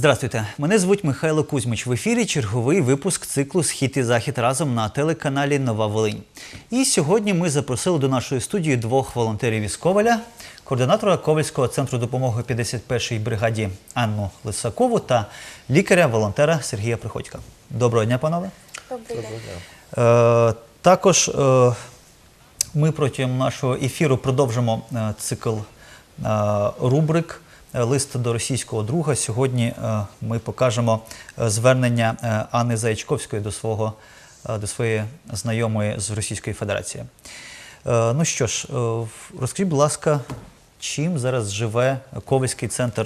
Здравствуйте, мене звуть Михайло Кузьмич. В ефірі черговий випуск циклу Схід і захід разом на телеканалі Нова Волинь. І сьогодні ми запросили до нашої студії двох волонтерів із Коваля, координатора Ковальського центру допомоги 51-й бригаді Анну Лисакову та лікаря-волонтера Сергія Приходька. Доброго дня, панове. Добрий день. Е, також е, ми протягом нашого ефіру продовжимо е, цикл рубрик Лист до російського друга. Сьогодні е, ми покажемо е, звернення е, Анни Заячковської до свого до своєї знайомої з Російської Федерації. Ну що ж, розкажіть, будь ласка, чим зараз живе Ковальський центр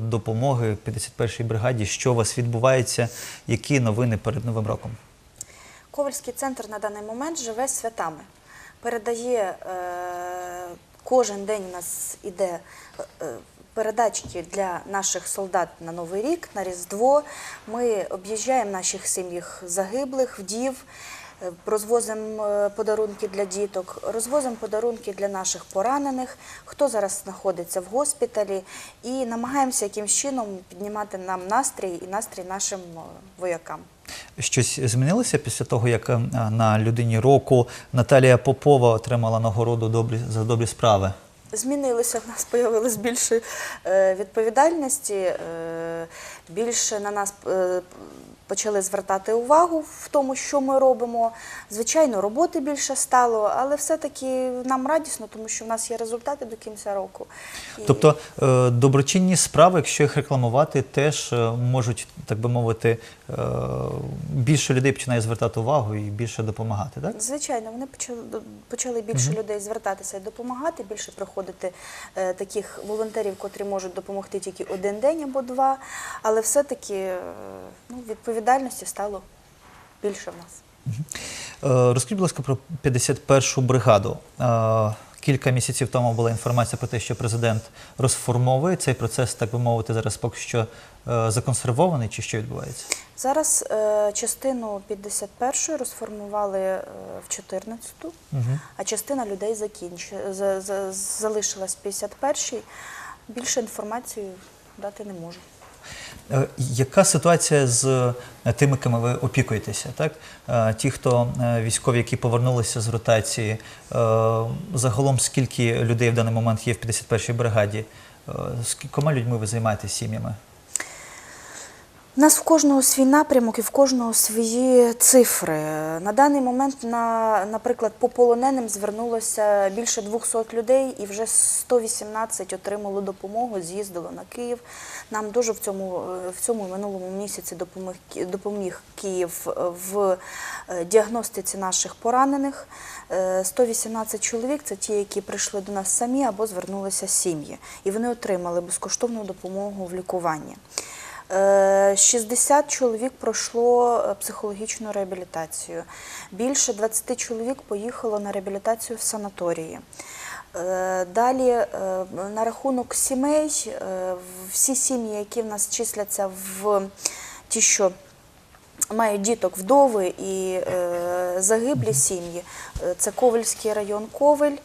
допомоги 51-й бригаді? Що у вас відбувається? Які новини перед Новим роком? Ковальський центр на даний момент живе святами. Передає е, кожен день у нас іде е, передачки для наших солдат на Новий рік, на Різдво. Ми об'їжджаємо наших сім'ях загиблих, вдів. е, Розвозимо е, подарунки для діток, розвозимо подарунки для наших поранених, хто зараз знаходиться в госпіталі, і намагаємося якимсь чином піднімати нам настрій і настрій нашим е, воякам. Щось змінилося після того, як на людині року Наталія Попова отримала нагороду за добрі справи? Змінилося, в нас з'явилось більше е, відповідальності, е, більше на нас е, почали звертати увагу в тому, що ми робимо. Звичайно, роботи більше стало, але все-таки нам радісно, тому що в нас є результати до кінця року. Тобто доброчинні справи, якщо їх рекламувати, теж можуть, так би мовити, більше людей починає звертати увагу і більше допомагати, так? Звичайно, вони почали почали більше людей звертатися і допомагати, більше приходити е, таких волонтерів, котрі можуть допомогти тільки один день або два. Але все-таки е, ну, відповідальності стало більше в нас. Е, Розкажіть, будь ласка, про 51-шу бригаду. Кілька місяців тому була інформація про те, що президент розформовує цей процес, так би мовити, зараз поки що е, законсервований, чи що відбувається? Зараз е, частину 51-ї розформували е, в 14-ту, Угу. а частина людей закінч... за, за, залишилась в 51-й. Більше інформації дати не можу. Е, Яка ситуація з е, тими, ким ви опікуєтеся? Так? Е, Ті, хто військові, які повернулися з ротації, загалом скільки людей в даний момент є в 51-й бригаді? Е, З кількома людьми ви займаєтесь сім'ями? У нас в кожного свій напрямок і в кожного свої цифри. На даний момент, на, наприклад, по полоненим звернулося більше 200 людей і вже 118 отримало допомогу, з'їздило на Київ. Нам дуже в цьому, е, в цьому минулому місяці допоміг, допоміг Київ в е, діагностиці наших поранених. Е, 118 чоловік це ті, які прийшли до нас самі або звернулися сім'ї. І вони отримали безкоштовну допомогу в лікуванні. Е, 60 чоловік пройшло е, психологічну реабілітацію. Більше 20 чоловік поїхало на реабілітацію в санаторії. Е, Далі е, на рахунок сімей, е, всі сім'ї, які в нас числяться в ті, що мають діток вдови і загиблі сім'ї, це Ковельський район Ковель,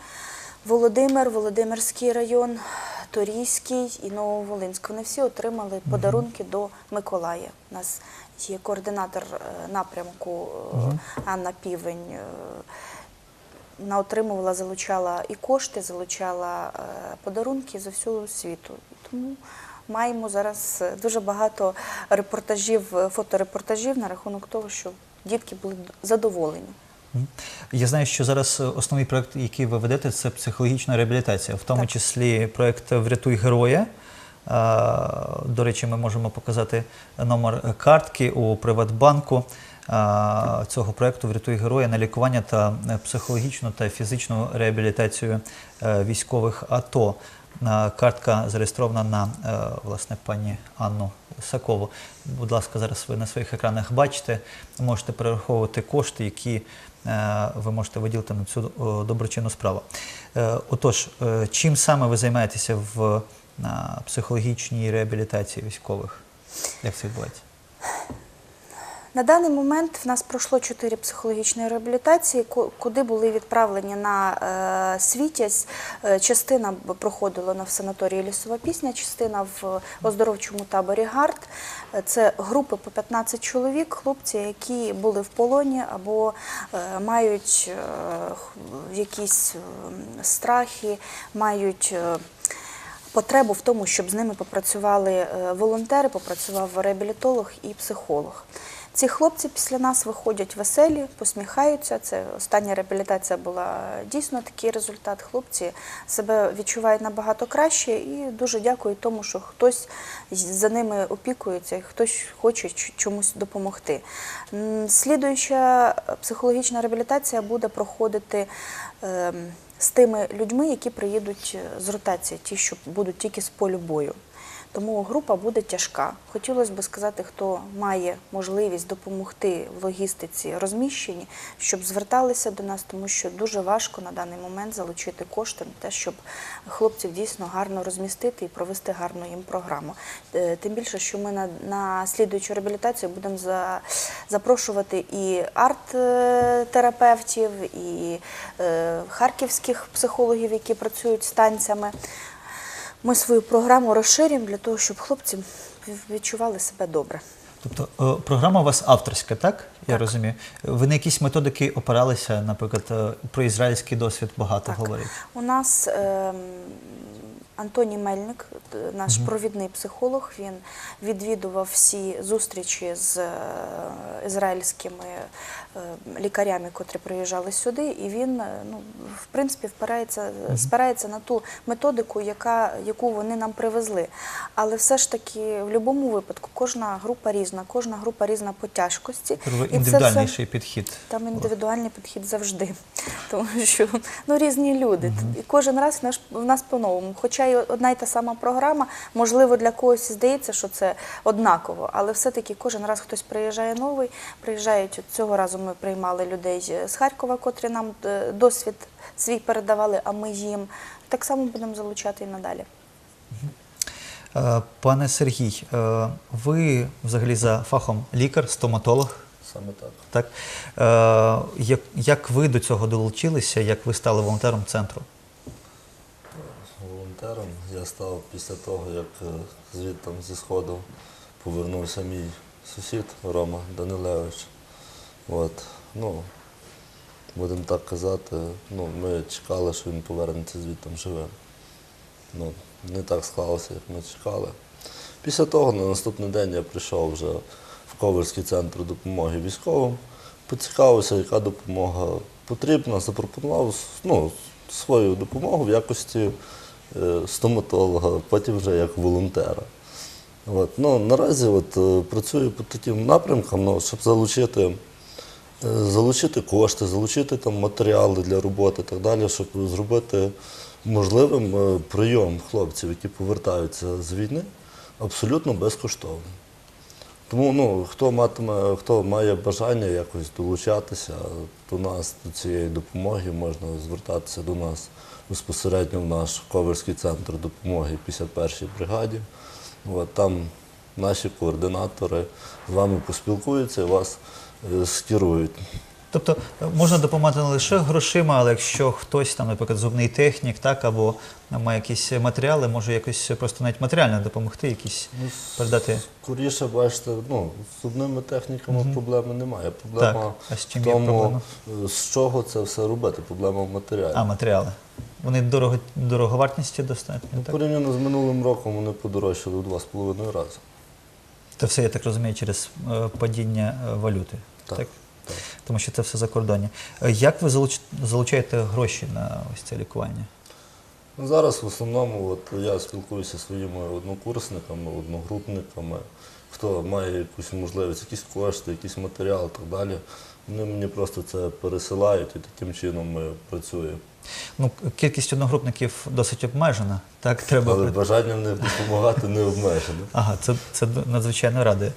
Володимир, Володимирський район, Торійський і Нововолинськ. Вони всі отримали подарунки до Миколая. У нас є координатор напрямку Анна Півень. Е, Вона отримувала, залучала і кошти, залучала е, подарунки з всього світу. Тому маємо зараз е, дуже багато репортажів, е, фоторепортажів на рахунок того, що дітки були задоволені. Я знаю, що зараз основний проект, який ви ведете, це психологічна реабілітація, в тому Так. числі проект Врятуй героя. До речі, ми можемо показати номер картки у Приватбанку цього проекту Врятуй героя на лікування та е, психологічну та фізичну реабілітацію е, військових АТО. Картка зареєстрована на е, власне пані Анну Сакову. Будь ласка, зараз ви на своїх екранах бачите, можете перераховувати кошти, які е, ви можете виділити на цю доброчинну справу. Е, Отож, е, чим саме ви займаєтеся в психологічній реабілітації військових? Як це відбувається? На даний момент в нас пройшло чотири психологічні реабілітації, куди були відправлені на е, Світязь. Е, Частина проходила на в санаторії Лісова пісня, частина в оздоровчому таборі Гард. Е, Це групи по 15 чоловік, хлопці, які були в полоні або мають якісь страхи, мають. потребу в тому, щоб з ними попрацювали волонтери, попрацював реабілітолог і психолог. Ці хлопці після нас виходять веселі, посміхаються. Це остання реабілітація була дійсно такий результат. Хлопці себе відчувають набагато краще і дуже дякую тому, що хтось за ними опікується, і хтось хоче чомусь допомогти. Слідуюча психологічна реабілітація буде проходити. ем, з тими людьми, які приїдуть е, з ротації, ті, що будуть тільки з полю бою. Тому група буде тяжка. Хотілося б сказати, хто має можливість допомогти в логістиці розміщенні, щоб зверталися до нас, тому що дуже важко на даний момент залучити кошти на те, щоб хлопців дійсно гарно розмістити і провести гарну їм програму. Е, Тим більше, що ми на, на слідуючу реабілітацію будемо за, запрошувати і арт-терапевтів, і е, харківських психологів, які працюють з танцями. Ми свою програму розширюємо для того, щоб хлопці відчували себе добре. Тобто е, програма у вас авторська, так? Я Так. розумію. Ви на якісь методики опиралися, наприклад, е, про ізраїльський досвід багато Так. говорить. У нас ем, Антоній Мельник, наш провідний психолог, він відвідував всі зустрічі з е, ізраїльськими е, лікарями, котрі приїжджали сюди, і він, е, ну, в принципі, впирається, спирається на ту методику, яка, яку вони нам привезли. Але все ж таки, в будь-якому випадку, кожна група різна, кожна група різна по тяжкості. І це все- підхід. там індивідуальний підхід завжди, тому що ну різні люди. І кожен раз в нас, в нас по-новому. Хоча і одна й та сама програма, можливо, для когось здається, що це однаково, але все-таки кожен раз хтось приїжджає новий. Приїжджають от цього разу. Ми приймали людей з Харкова, котрі нам е, досвід свій передавали, а ми їм. Так само будемо залучати і надалі. Е, Пане Сергій, е, ви взагалі за фахом лікар, стоматолог. Саме так. Так? Як ви до цього долучилися, як ви стали волонтером центру? Я став після того, як е, звідти зі сходу повернувся мій сусід Рома Данилевич. От. Ну, будемо так казати, ну, ми чекали, що він повернеться звідти живим. Ну, не так склалося, як ми чекали. Після того на наступний день я прийшов вже в Ковальський центр допомоги військовим, поцікавився, яка допомога потрібна, запропонував ну, свою допомогу в якості стоматолога, потім вже як волонтера. От. Ну, наразі от, е, працюю по таким напрямкам, ну, щоб залучити, е, залучити кошти, залучити там, матеріали для роботи і так далі, щоб зробити можливим е, прийом хлопців, які повертаються з війни, абсолютно безкоштовно. Тому ну, хто матиме, хто має бажання якось долучатися до нас, до цієї допомоги, можна звертатися до нас безпосередньо в наш Ковальський центр допомоги 51-й бригаді. От, там наші координатори з вами поспілкуються і вас е, скерують. Тобто е, можна допомагати не лише грошима, але якщо хтось там, наприклад, зубний технік, так, або має якісь матеріали, може якось просто навіть матеріально допомогти, якісь передати. Скоріше, бачите, ну, з зубними техніками проблеми немає. Проблема Так, а з чим в є проблема? е, з чого це все робити. Проблема в матеріалі. А, матеріали. Вони дорого, дороговартісті достатньо. Так? Порівняно з минулим роком вони подорожчали в два з половиною рази. Це все, я так розумію, через е, падіння е, валюти. Так, Так? так. Тому що це все закордонні. Е, Як ви залуч... залучаєте гроші на ось це лікування? Ну, Зараз в основному от, я спілкуюся зі своїми однокурсниками, одногрупниками, хто має якусь можливість, якісь кошти, якийсь матеріал і так далі. Вони мені просто це пересилають і таким чином ми працюємо. Ну, кількість одногрупників досить обмежена. Так, треба. Але бажання них допомагати не обмежене. Ага, це, це надзвичайно радує.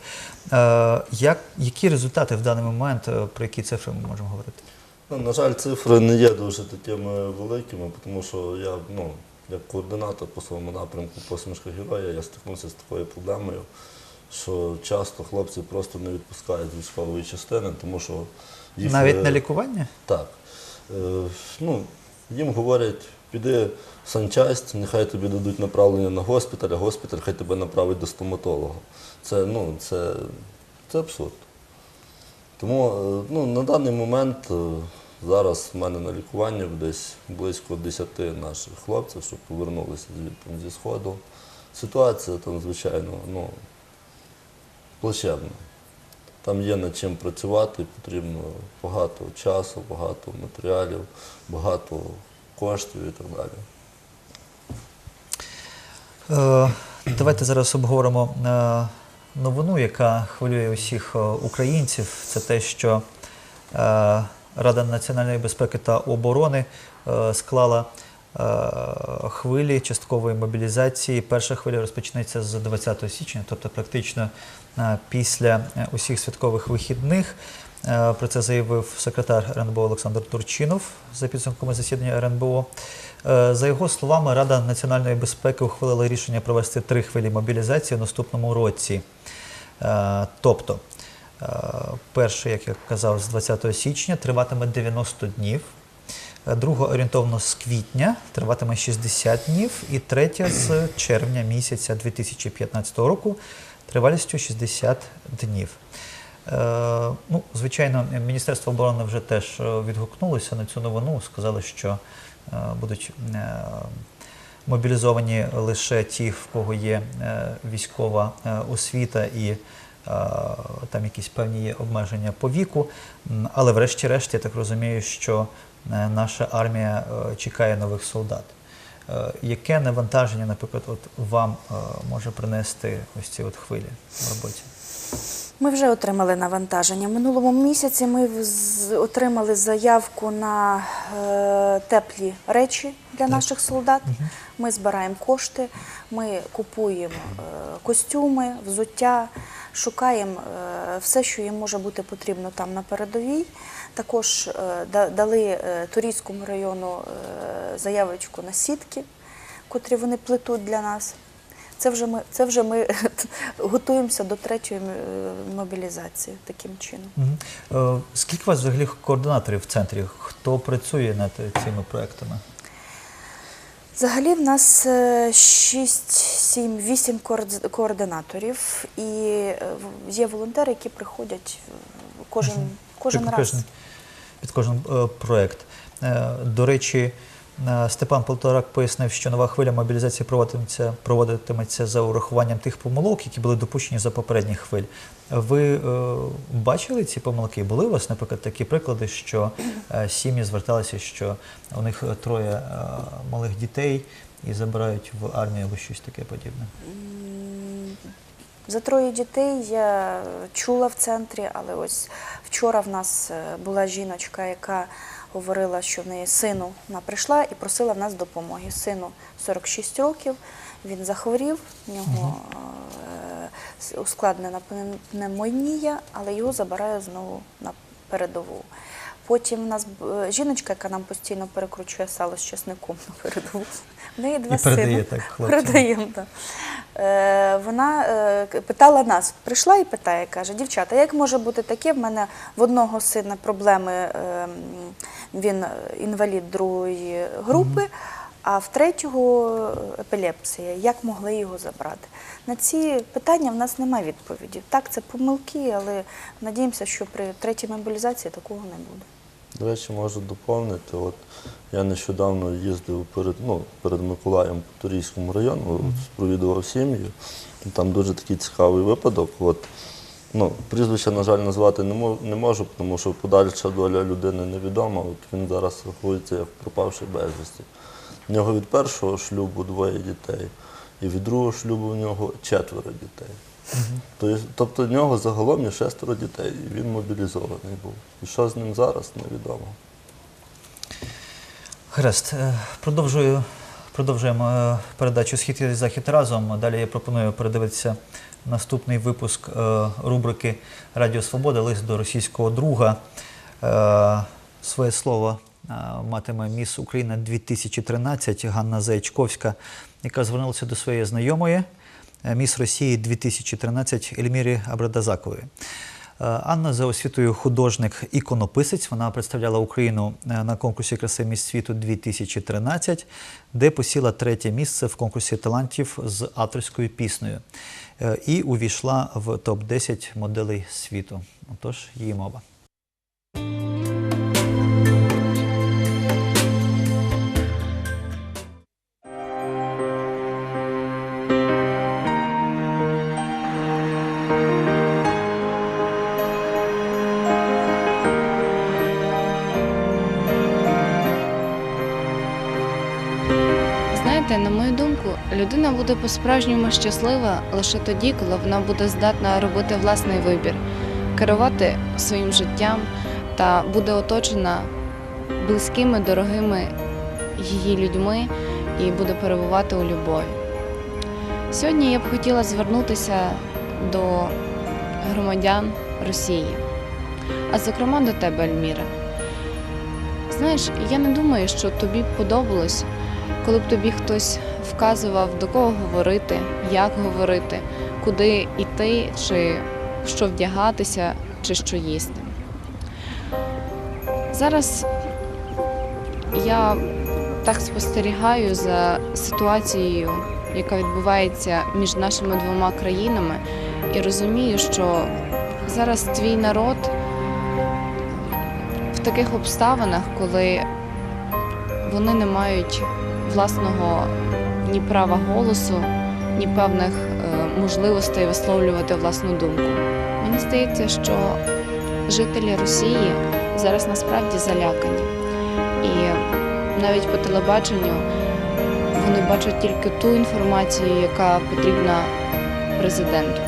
Е, як, які результати в даний момент, е, про які цифри ми можемо говорити? Ну, на жаль, цифри не є дуже такими великими, тому що я, ну, як координатор по своєму напрямку посмішка героя, я стикнувся з такою проблемою, що часто хлопці просто не відпускають з військової частини, тому що їх Навіть е, на лікування? так. Е, ну, їм говорять, піди в санчасть, нехай тобі дадуть направлення на госпіталь, а госпіталь хай тебе направить до стоматолога. Це, ну, це, це абсурд. Тому е, ну, на даний момент е, зараз в мене на лікуванні десь близько 10 наших хлопців, що повернулися звідти зі Сходу. Ситуація там, звичайно, ну, плачевна. Там є над чим працювати, потрібно багато часу, багато матеріалів, багато коштів і так далі. Е, Давайте зараз обговоримо е, новину, яка хвилює усіх е, українців. Це те, що Рада національної безпеки та оборони склала хвилі часткової мобілізації. Перша хвиля розпочнеться з 20 січня, тобто практично е, після е, усіх святкових вихідних. Е, Про це заявив секретар РНБО Олександр Турчинов за підсумками засідання РНБО. Е, За його словами, Рада національної безпеки ухвалила рішення провести три хвилі мобілізації в наступному році. Е, Тобто, е, перший, як я казав, з 20 січня триватиме 90 днів. Друга орієнтовно з квітня триватиме 60 днів, і третя з червня місяця 2015 року тривалістю 60 днів. Е, ну, звичайно, Міністерство оборони вже теж е, відгукнулося на цю новину, сказали, що е, будуть мобілізовані лише ті, в кого є військова освіта і там якісь певні є обмеження по віку. Але врешті-решт, я так розумію, що наша армія е, чекає нових солдат. Е, Яке навантаження, наприклад, от вам е, може принести ось ці от хвилі в роботі? Ми вже отримали навантаження. Минулому місяці ми отримали заявку на е, теплі речі для наших солдат. Ми збираємо кошти, ми купуємо е, костюми, взуття, шукаємо е, все, що їм може бути потрібно там на передовій. Також е, дали е, Турійському району е, заявочку на сітки, котрі вони плетуть для нас. Це вже ми, це вже ми готуємося до третьої мобілізації таким чином. Скільки у вас взагалі координаторів в центрі? Хто працює над цими проектами? Взагалі в нас 6, 7, 8 координаторів і є волонтери, які приходять кожен, кожен під раз. кожен, під кожен е, проект. Е, До речі, е, Степан Полторак пояснив, що нова хвиля мобілізації проводитиметься, проводитиметься за урахуванням тих помилок, які були допущені за попередніх хвиль. Ви е, бачили ці помилки? Були у вас, наприклад, такі приклади, що е, сім'ї зверталися, що у них троє е, малих дітей і забирають в армію або щось таке подібне? За троє дітей я чула в центрі, але ось вчора в нас е, була жіночка, яка говорила, що в неї сину вона прийшла і просила в нас допомоги. Сину 46 років, він захворів, в нього с- ускладнена пневмонія, але його забирає знову на передову. Потім в нас е, жіночка, яка нам постійно перекручує сало з чесником на передову. В неї два сини. так хлопцям. Передаємо, вона е, питала нас, прийшла і питає, каже, дівчата, як може бути таке? В мене в одного сина проблеми, е, він е, інвалід другої групи, а в третього е, епілепсія. Як могли його забрати? На ці питання в нас немає відповіді. Так, це помилки, але надіємося, що при третій мобілізації такого не буде. До речі, можу доповнити. От я нещодавно їздив перед, ну, перед Миколаєм по Турійському району, провідував сім'ю. Там дуже такий цікавий випадок. От, ну, прізвища, на жаль, назвати не можу, тому що подальша доля людини невідома. От він зараз рахується як пропавший безвісті. В нього від першого шлюбу двоє дітей, і від другого шлюбу в нього четверо дітей. Тобто в нього загалом є шестеро дітей, і він мобілізований був. І що з ним зараз, невідомо. Е, продовжую, продовжуємо е, передачу Схід і захід разом. Далі я пропоную передивитися наступний випуск е, рубрики Радіо Свобода Лист до російського друга. Е, Своє слово матиме міс Україна 2013 Ганна Заячковська, яка звернулася до своєї знайомої міс Росії 2013 Ельмірі Абрадазакової. Е, Анна за освітою художник іконописець. Вона представляла Україну е, на конкурсі краси міст світу 2013, де посіла третє місце в конкурсі талантів з авторською піснею Е, і увійшла в топ 10 моделей світу. Отож, її мова. По-справжньому щаслива лише тоді, коли вона буде здатна робити власний вибір, керувати своїм життям та буде оточена близькими, дорогими її людьми і буде перебувати у любові. Сьогодні я б хотіла звернутися до громадян Росії, а зокрема до тебе, Альміра. Знаєш, я не думаю, що тобі б подобалось коли б тобі хтось вказував, до кого говорити, як говорити, куди йти, чи що вдягатися, чи що їсти. Зараз я так спостерігаю за ситуацією, яка відбувається між нашими двома країнами, і розумію, що зараз твій народ в таких обставинах, коли вони не мають власного ні права голосу, ні певних е, можливостей висловлювати власну думку. Мені здається, що жителі Росії зараз насправді залякані. І навіть по телебаченню вони бачать тільки ту інформацію, яка потрібна президенту.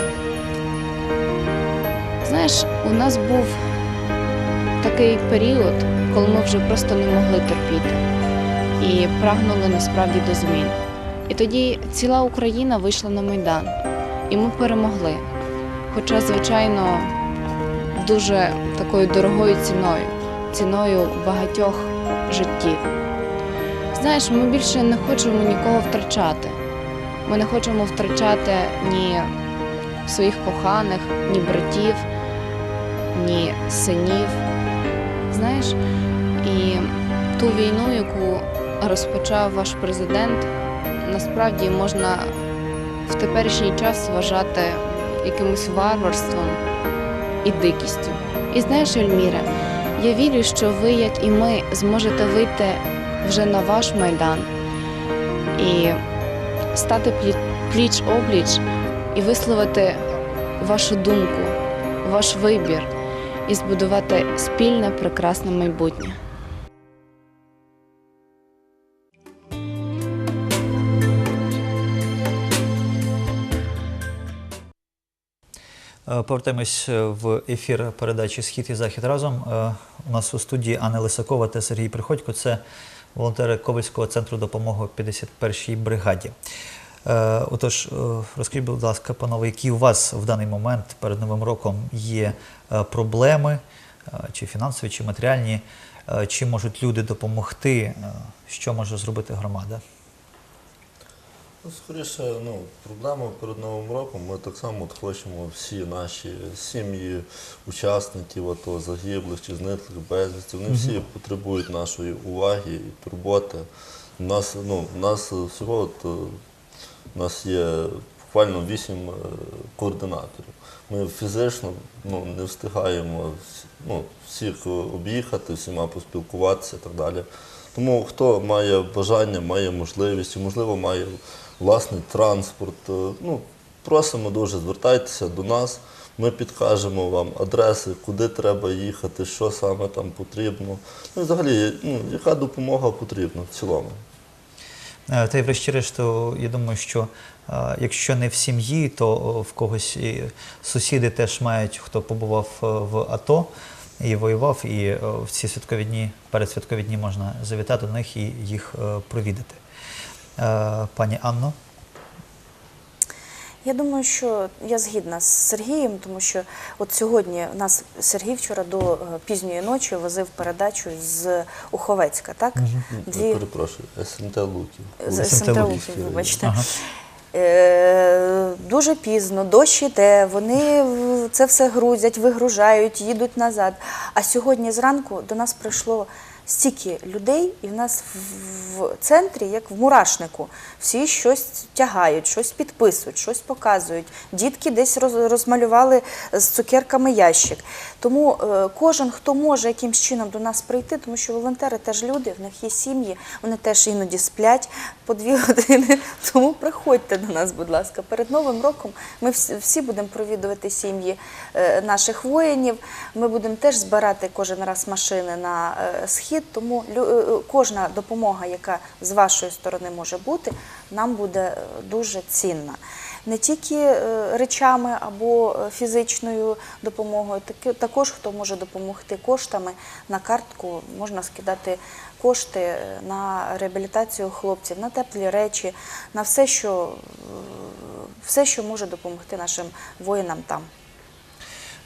Знаєш, у нас був такий період, коли ми вже просто не могли терпіти і прагнули насправді до змін. І тоді ціла Україна вийшла на Майдан, і ми перемогли. Хоча, звичайно, дуже такою дорогою ціною, ціною багатьох життів. Знаєш, ми більше не хочемо нікого втрачати. Ми не хочемо втрачати ні своїх коханих, ні братів, ні синів. Знаєш, і ту війну, яку розпочав ваш президент, насправді можна в теперішній час вважати якимось варварством і дикістю. І знаєш, Ельміра, я вірю, що ви, як і ми, зможете вийти вже на ваш майдан і стати пліч опліч і висловити вашу думку, ваш вибір і збудувати спільне прекрасне майбутнє. Повертаємось е, в ефір передачі Схід і Захід разом. Е, У нас у студії Анна Лисакова та Сергій Приходько. Це волонтери Ковальського центру допомоги 51-й бригаді. Е, Отож, е, розкажіть, будь ласка, панове, які у вас в даний момент перед Новим роком є е, проблеми, е, чи фінансові, чи матеріальні, е, чи можуть люди допомогти, е, що може зробити громада? Ну, скоріше, ну, проблема перед Новим роком. Ми так само от хочемо всі наші сім'ї, учасників АТО, загиблих чи зниклих безвісті, вони всі потребують нашої уваги і турботи. У нас, ну, у нас всього от, е, у нас є буквально вісім е, координаторів. Ми фізично ну, не встигаємо ну, всіх об'їхати, всіма поспілкуватися і так далі. Тому хто має бажання, має можливість, і, можливо, має власний транспорт. е, Ну, просимо дуже, звертайтеся до нас. Ми підкажемо вам адреси, куди треба їхати, що саме там потрібно. Ну, взагалі, ну, яка допомога потрібна в цілому. Е, Та й врешті-решт, я думаю, що е, якщо не в сім'ї, то в когось і сусіди теж мають, хто побував в АТО і воював, і в ці святкові дні, передсвяткові дні можна завітати до них і їх провідати. Е, Пані Анно, Я думаю, що я згідна з Сергієм, тому що от сьогодні у нас Сергій вчора до е, пізньої ночі возив передачу з Уховецька, так? Я перепрошую, СНТ Луків. З СМТ СМТ Луків. Луків, вибачте. Ага. Е, Дуже пізно, дощ іде, вони це все грузять, вигружають, їдуть назад. А сьогодні зранку до нас прийшло стільки людей, і в нас в- центрі, як в мурашнику, всі щось тягають, щось підписують, щось показують. Дітки десь розмалювали з цукерками ящик. Тому е, кожен, хто може якимсь чином до нас прийти, тому що волонтери теж люди, в них є сім'ї, вони теж іноді сплять по дві години. Тому приходьте до нас, будь ласка. Перед Новим роком ми всі, будемо провідувати сім'ї е, наших воїнів. Ми будемо теж збирати кожен раз машини на е, схід. Тому кожна допомога, яка з вашої сторони може бути, нам буде е, дуже цінна. Не тільки е, речами або е, фізичною допомогою, також хто може допомогти коштами на картку, можна скидати кошти на реабілітацію хлопців, на теплі речі, на все, що, все, що може допомогти нашим воїнам там.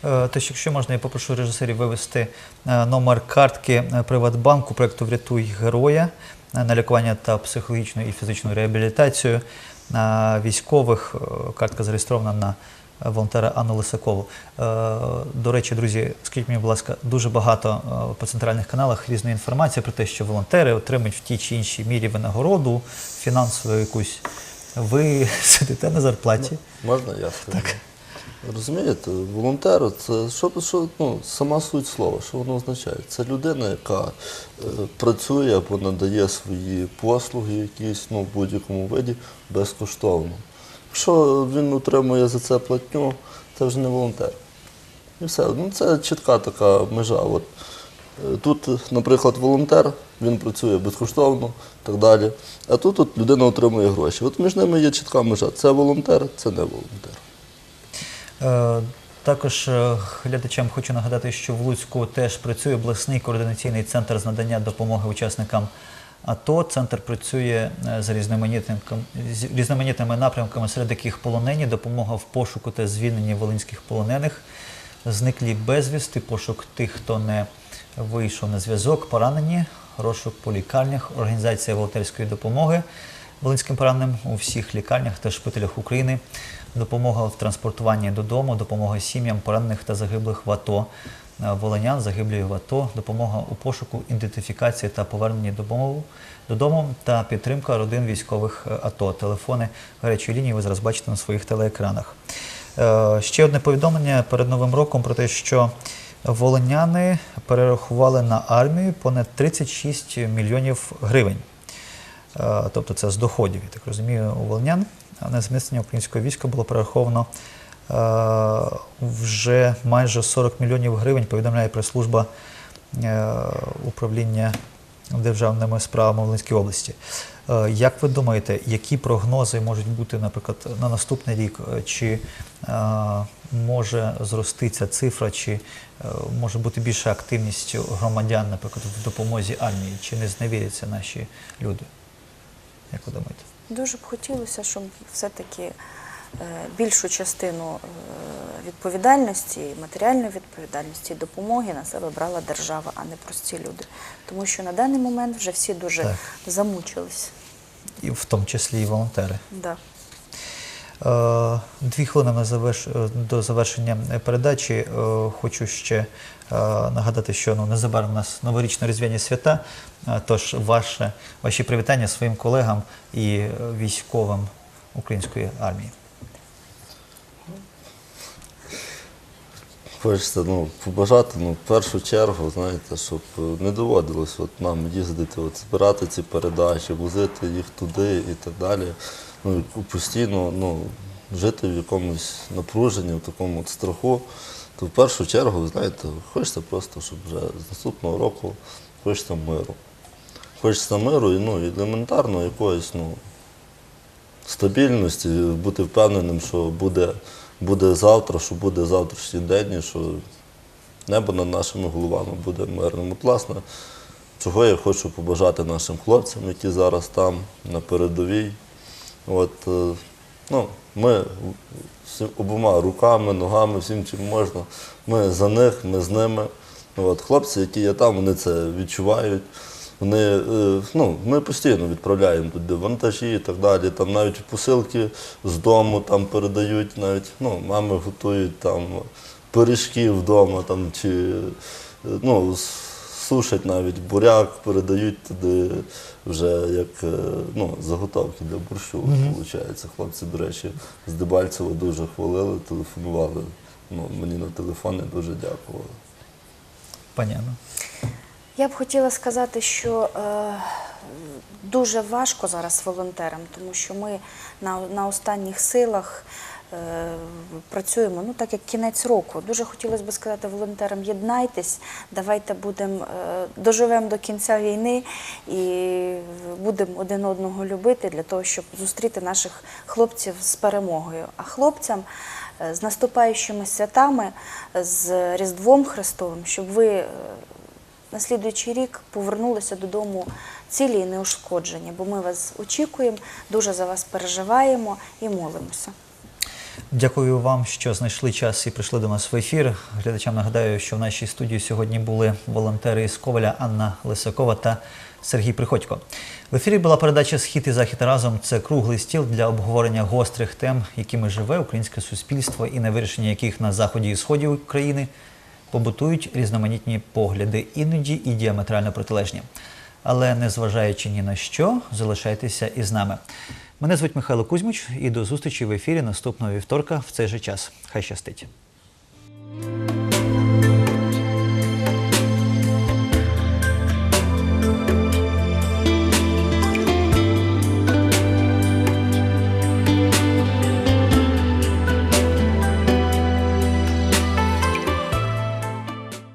Е, Тож, якщо можна, я попрошу режисерів вивести е, номер картки е, Приватбанку проєкту Врятуй героя на лікування та психологічну і фізичну реабілітацію військових. Картка зареєстрована на волонтера Анну Лисакову. До речі, друзі, скажіть мені, будь ласка, дуже багато по центральних каналах різної інформації про те, що волонтери отримують в тій чи іншій мірі винагороду, фінансову якусь. Ви сидите на зарплаті. Можна я скажу? Так. Розумієте, волонтер це що, що ну, сама суть слова, що воно означає? Це людина, яка е, працює або надає свої послуги якісь ну, в будь-якому виді безкоштовно. Якщо він отримує за це платню, це вже не волонтер. І все. Ну, це чітка така межа. От, е, тут, наприклад, волонтер, він працює безкоштовно так далі. А тут от людина отримує гроші. От між ними є чітка межа. Це волонтер, це не волонтер. Е, Також е, глядачам хочу нагадати, що в Луцьку теж працює обласний координаційний центр з надання допомоги учасникам АТО. Центр працює е, з різноманітними напрямками, серед яких полонені, допомога в пошуку та звільненні волинських полонених, зниклі безвісти, пошук тих, хто не вийшов на зв'язок, поранені, розшук по лікарнях, організація волонтерської допомоги волинським пораненим у всіх лікарнях та шпиталях України, допомога в транспортуванні додому, допомога сім'ям поранених та загиблих в АТО, е, волинян, в АТО, допомога у пошуку, ідентифікації та поверненні додому, додому та підтримка родин військових е, АТО. Телефони гарячої лінії ви зараз бачите на своїх телеекранах. Е, Ще одне повідомлення перед Новим роком про те, що волиняни перерахували на армію понад 36 мільйонів гривень. Тобто це з доходів, я так розумію, у волинян. На зміцнення українського війська було перераховано е, вже майже 40 мільйонів гривень, повідомляє прес-служба е, управління державними справами в Волинській області. Е, Як ви думаєте, які прогнози можуть бути, наприклад, на наступний рік? Чи може зрости ця цифра, чи може бути більша активність громадян, наприклад, в допомозі армії, чи не зневіряться наші люди? Як ви думаєте? Дуже б хотілося, щоб все-таки е, більшу частину е, відповідальності, матеріальної відповідальності, допомоги на себе брала держава, а не прості люди. Тому що на даний момент вже всі дуже Так. замучились. І в тому числі і волонтери. Да. Е, Дві хвилини е, до завершення передачі. Е, Хочу ще нагадати, що ну, незабаром у нас новорічно-різдвяні свята. Е, Тож ваше, ваші привітання своїм колегам і військовим української армії. Хочеться ну, побажати, ну, в першу чергу, знаєте, щоб не доводилось нам їздити, збирати ці передачі, возити їх туди і так далі. Ну, постійно ну, жити в якомусь напруженні, в такому от страху. То в першу чергу, знаєте, хочеться просто, щоб вже з наступного року хочеться миру. Хочеться миру і ну, елементарно якоїсь ну, стабільності, бути впевненим, що буде, буде завтра, що буде завтрашній день, що небо над нашими головами буде мирним. От, власне, чого я хочу побажати нашим хлопцям, які зараз там, на передовій. От, е, ну, ми обома руками, ногами, всім чим можна. Ми за них, ми з ними. От, хлопці, які є там, вони це відчувають. Вони, е, ну, ми постійно відправляємо туди вантажі і так далі. Там навіть посилки з дому там передають, навіть ну, мами готують там пиріжки вдома там, чи е, ну, сушать навіть буряк, передають туди вже як е, ну, заготовки для борщу. Виходить. Хлопці, до речі, з Дебальцева дуже хвалили, телефонували. Ну, мені на телефон і дуже дякували. Пані Анно. Я б хотіла сказати, що е, дуже важко зараз волонтерам, тому що ми на, на останніх силах працюємо, ну так як кінець року. Дуже хотілося б сказати волонтерам, єднайтесь, давайте будемо е, доживемо до кінця війни і будемо один одного любити для того, щоб зустріти наших хлопців з перемогою. А хлопцям е, з наступаючими святами, з Різдвом Христовим, щоб ви. е, на слідуючий рік повернулися додому цілі і неушкоджені, бо ми вас очікуємо, дуже за вас переживаємо і молимося. Дякую вам, що знайшли час і прийшли до нас в ефір. Глядачам нагадаю, що в нашій студії сьогодні були волонтери із Коваля Анна Лисакова та Сергій Приходько. В ефірі була передача Схід і захід разом. Це круглий стіл для обговорення гострих тем, якими живе українське суспільство, і на вирішення яких на заході і сході України побутують різноманітні погляди, іноді і діаметрально протилежні. Але незважаючи ні на що, залишайтеся із нами. Мене звуть Михайло Кузьмич і до зустрічі в ефірі наступного вівторка в цей же час. Хай щастить.